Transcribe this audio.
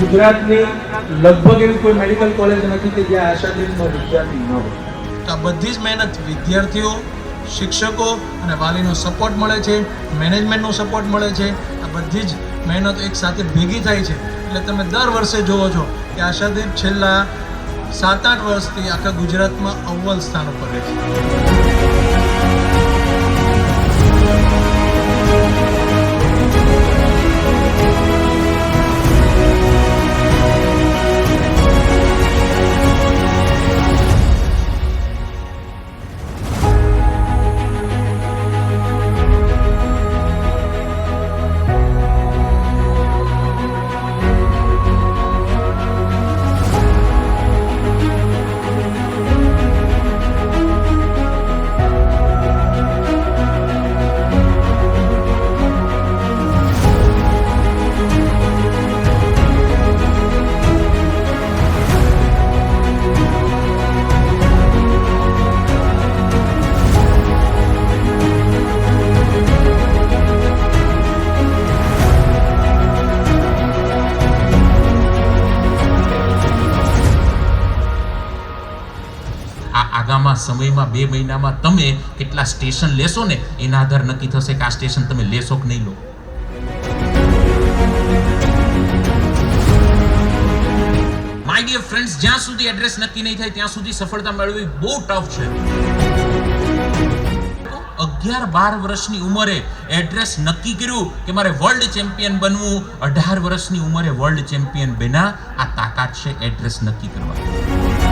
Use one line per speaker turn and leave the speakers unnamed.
ગુજરાતની લગભગ એવી કોઈ મેડિકલ કોલેજ નથી કે જ્યાં આશાદીનનો વિદ્યાર્થી ન હોય.
આ બધી જ મહેનત વિદ્યાર્થીઓ, શિક્ષકો અને વાલીનો સપોર્ટ મળે છે મેનેજમેન્ટનો સપોર્ટ મળે છે. આ બધી જ મહેનત એક સાથે ભેગી થાય છે. એટલે તમે દર વર્ષે જોવો છો કે આશાદીપ છેલ્લા સાત આઠ વર્ષથી આખા ગુજરાતમાં અવ્વલ સ્થાન ઉપર રહે છે.
આગામા સમયમાં, બે મહિનામાં તમે કેટલા સ્ટેશન લેશો ને, એના આધાર નક્કી થશે કે આ સ્ટેશન તમે લેશો કે નહીં લો. માય ડિયર ફ્રેન્ડ્સ જ્યાં સુધી એડ્રેસ નક્કી નહીં થાય, ત્યાં સુધી સફળતા મેળવવી બહુ ટફ છે. અગિયાર બાર વર્ષની ઉંમરે એડ્રેસ નક્કી કર્યું કે મારે વર્લ્ડ ચેમ્પિયન બનવું, અઢાર વર્ષની ઉંમરે વર્લ્ડ ચેમ્પિયન બન્યા, આ તાકાત છે એડ્રેસ નક્કી કરવા.